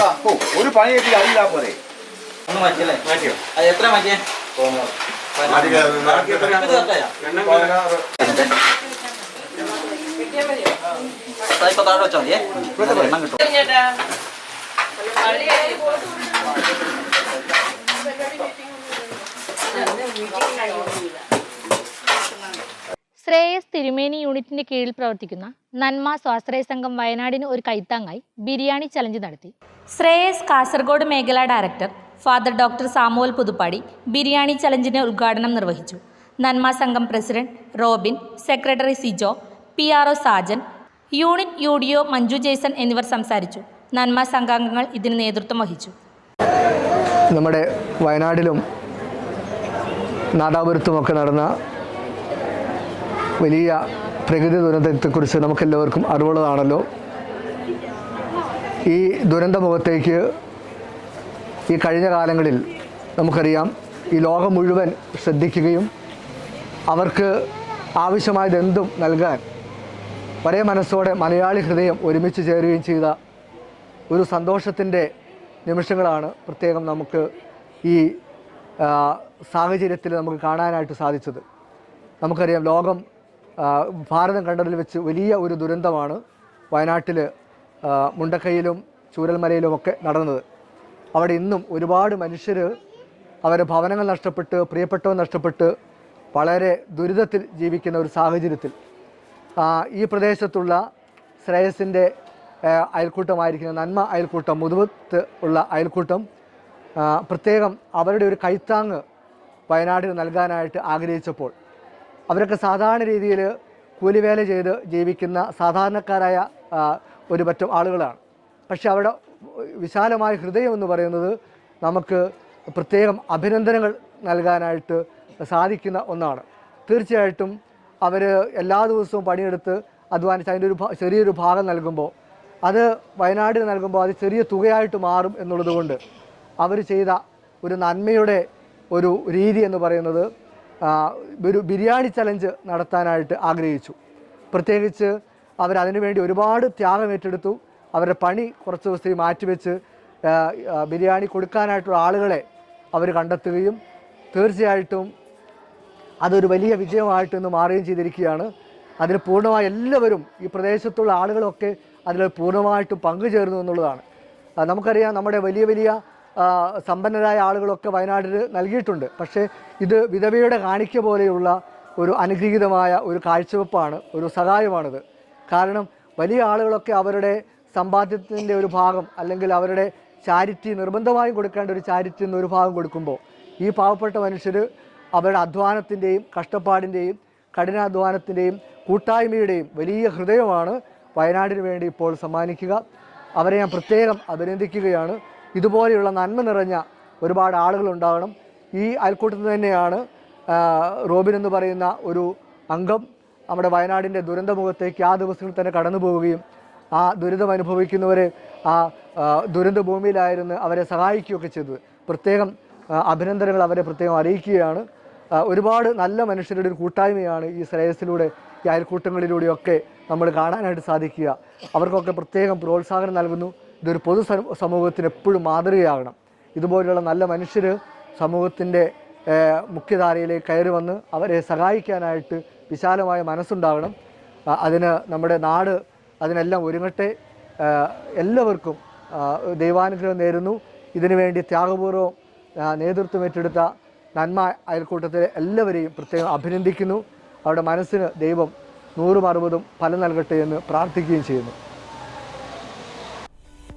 ഓ ഒരു പണി കിട്ടി അല്ല പോരെ. ഒന്ന് മാറ്റിയല്ലേ? മാറ്റിയോ? അത് എത്ര മാറ്റിയേ? ഇപ്പൊ താഴെ വെച്ചാൽ മതിയേ. കിട്ടും ശ്രേയസ് തിരുമേനി യൂണിറ്റിന്റെ കീഴിൽ പ്രവർത്തിക്കുന്ന നന്മ സ്വാശ്രയ സംഘം വയനാടിന് ഒരു കൈത്താങ്ങായി ബിരിയാണി ചലഞ്ച് നടത്തി. ശ്രേയസ് കാസർഗോഡ് മേഖലാ director father doctor Samuel Puthuppady biryani ചലഞ്ചിന്റെ ഉദ്ഘാടനം നിർവഹിച്ചു. നന്മ സംഘം president Robin secretary Sijo P R O Sajan unit U D O Manju Jaison എന്നിവർ സംസാരിച്ചു. നന്മ സംഘാംഗങ്ങൾ ഇതിന് നേതൃത്വം വഹിച്ചു. നമ്മുടെ വയനാടിലും നാദാപുരത്തുമൊക്കെ നടന്ന വലിയ പ്രകൃതി ദുരന്തത്തെക്കുറിച്ച് നമുക്കെല്ലാവർക്കും അറിവുള്ളതാണല്ലോ. ഈ ദുരന്തമുഖത്തേക്ക് ഈ കഴിഞ്ഞ കാലങ്ങളിൽ നമുക്കറിയാം ഈ ലോകം മുഴുവൻ ശ്രദ്ധിക്കുകയും അവർക്ക് ആവശ്യമായതെന്തും നൽകാൻ ഒരേ മനസ്സോടെ മലയാളി ഹൃദയം ഒരുമിച്ച് ചേരുകയും ചെയ്ത ഒരു സന്തോഷത്തിന്റെ നിമിഷങ്ങളാണ് പ്രത്യേകം നമുക്ക് ഈ സാഹചര്യത്തിൽ നമുക്ക് കാണാനായിട്ട് സാധിച്ചത്. നമുക്കറിയാം ലോകം ഭാരതം കണ്ടതിൽ വെച്ച് വലിയ ഒരു ദുരന്തമാണ് വയനാട്ടിൽ മുണ്ടക്കൈയിലും ചൂരൽമലയിലുമൊക്കെ നടന്നത്. അവിടെ ഇന്നും ഒരുപാട് മനുഷ്യർ അവരുടെ ഭവനങ്ങൾ നഷ്ടപ്പെട്ട് പ്രിയപ്പെട്ടവർ നഷ്ടപ്പെട്ട് വളരെ ദുരിതത്തിൽ ജീവിക്കുന്ന ഒരു സാഹചര്യത്തിൽ. ഈ പ്രദേശത്തുള്ള ശ്രേയസിന്റെ അയൽക്കൂട്ടമായിരിക്കുന്ന നന്മ അയൽക്കൂട്ടം മുതുവത്ത് ഉള്ള അയൽക്കൂട്ടം പ്രത്യേകം അവരുടെ ഒരു കൈത്താങ്ങ് വയനാടിന് നൽകാനായിട്ട് ആഗ്രഹിച്ചപ്പോൾ അവരൊക്കെ സാധാരണ രീതിയിൽ കൂലിവേല ചെയ്ത് ജീവിക്കുന്ന സാധാരണക്കാരായ ഒരു പറ്റം ആളുകളാണ്. പക്ഷേ അവിടെ വിശാലമായ ഹൃദയം എന്ന് പറയുന്നത് നമുക്ക് പ്രത്യേകം അഭിനന്ദനങ്ങൾ നൽകാനായിട്ട് സാധിക്കുന്ന ഒന്നാണ്. തീർച്ചയായിട്ടും അവർ എല്ലാ ദിവസവും പണിയെടുത്ത് അധ്വാനിച്ച് അതിന്റെ ഒരു ചെറിയൊരു ഭാഗം നൽകുമ്പോൾ അത് വയനാടിന് നൽകുമ്പോൾ അത് ചെറിയ തുകയായിട്ട് മാറും എന്നുള്ളതുകൊണ്ട് അവർ ചെയ്ത ഒരു നന്മയുടെ ഒരു രീതി എന്ന് പറയുന്നത് ഒരു ബിരിയാണി ചലഞ്ച് നടത്താനായിട്ട് ആഗ്രഹിച്ചു. പ്രത്യേകിച്ച് അവരതിനു വേണ്ടി ഒരുപാട് ത്യാഗം ഏറ്റെടുത്തു. അവരുടെ പണി കുറച്ച് ദിവസത്തേക്ക് മാറ്റിവെച്ച് ബിരിയാണി കൊടുക്കാനായിട്ടുള്ള ആളുകളെ അവർ കണ്ടെത്തുകയും തീർച്ചയായിട്ടും അതൊരു വലിയ വിജയമായിട്ട് ഇന്ന് മാറുകയും ചെയ്തിരിക്കുകയാണ്. അതിന് പൂർണമായി എല്ലാവരും ഈ പ്രദേശത്തുള്ള ആളുകളൊക്കെ അതിൽ പൂർണമായിട്ടും പങ്കുചേർന്നു എന്നുള്ളതാണ്. നമുക്കറിയാം നമ്മുടെ വലിയ വലിയ സമ്പന്നരായ ആളുകളൊക്കെ വയനാട്ടിൽ നൽകിയിട്ടുണ്ട്. പക്ഷേ ഇത് വിധവയുടെ കാണിക്ക പോലെയുള്ള ഒരു അനുഗ്രഹീതമായ ഒരു കാഴ്ചവെപ്പാണ് ഒരു സഹായമാണിത്. കാരണം വലിയ ആളുകളൊക്കെ അവരുടെ സമ്പാദ്യത്തിന്റെ ഒരു ഭാഗം അല്ലെങ്കിൽ അവരുടെ ചാരിറ്റി നിർബന്ധമായും കൊടുക്കേണ്ട ഒരു ചാരിറ്റി എന്നൊരു ഭാഗം കൊടുക്കുമ്പോൾ ഈ പാവപ്പെട്ട മനുഷ്യർ അവരുടെ അധ്വാനത്തിന്റെയും കഷ്ടപ്പാടിന്റെയും കഠിനാധ്വാനത്തിന്റെയും കൂട്ടായ്മയുടെയും വലിയ ഹൃദയമാണ് വയനാടിന് വേണ്ടി ഇപ്പോൾ സമ്മാനിക്കുക. അവരെ ഞാൻ പ്രത്യേകം അഭിനന്ദിക്കുകയാണ്. ഇതുപോലെയുള്ള നന്മ നിറഞ്ഞ ഒരുപാട് ആളുകൾ ഉണ്ടാകണം ഈ അയൽക്കൂട്ടത്തിൽ തന്നെയാണ് റോബിൻ എന്ന് പറയുന്ന ഒരു അംഗം നമ്മുടെ വയനാടിന്റെ ദുരന്തമുഖത്തേക്ക് ആ ദിവസങ്ങളിൽ തന്നെ കടന്നു പോവുകയും ആ ദുരിതം അനുഭവിക്കുന്നവരെ ആ ആ, ദുരന്ത ഭൂമിയിലായിരുന്നു അവരെ സഹായിക്കുകയൊക്കെ ചെയ്തത് പ്രത്യേകം അഭിനന്ദനങ്ങൾ അവരെ പ്രത്യേകം അറിയിക്കുകയാണ്. ഒരുപാട് നല്ല മനുഷ്യരുടെ ഒരു കൂട്ടായ്മയാണ് ഈ ശ്രേയസിലൂടെ ഈ അയൽക്കൂട്ടങ്ങളിലൂടെയൊക്കെ നമ്മൾ കാണാനായിട്ട് സാധിക്കുക. അവർക്കൊക്കെ പ്രത്യേകം പ്രോത്സാഹനം നൽകുന്നു. ഇതൊരു പൊതു സമൂഹത്തിന് എപ്പോഴും മാതൃകയാകണം. ഇതുപോലെയുള്ള നല്ല മനുഷ്യർ സമൂഹത്തിന്റെ മുഖ്യധാരയിലേക്ക് കയറി വന്ന് അവരെ സഹായിക്കാനായിട്ട് വിശാലമായ മനസ്സുണ്ടാകണം. അതിന് നമ്മുടെ നാട് അതിനെല്ലാം ഒരുങ്ങട്ടെ. എല്ലാവർക്കും ദൈവാനുഗ്രഹം നേരുന്നു. ഇതിനുവേണ്ടി ത്യാഗപൂർവം നേതൃത്വം ഏറ്റെടുത്ത നന്മ അയൽക്കൂട്ടത്തിലെ എല്ലാവരെയും പ്രത്യേകം അഭിനന്ദിക്കുന്നു. അവരുടെ മനസ്സിന് ദൈവം നൂറും അറുപതും ഫലം നൽകട്ടെ എന്ന് പ്രാർത്ഥിക്കുകയും ചെയ്യുന്നു.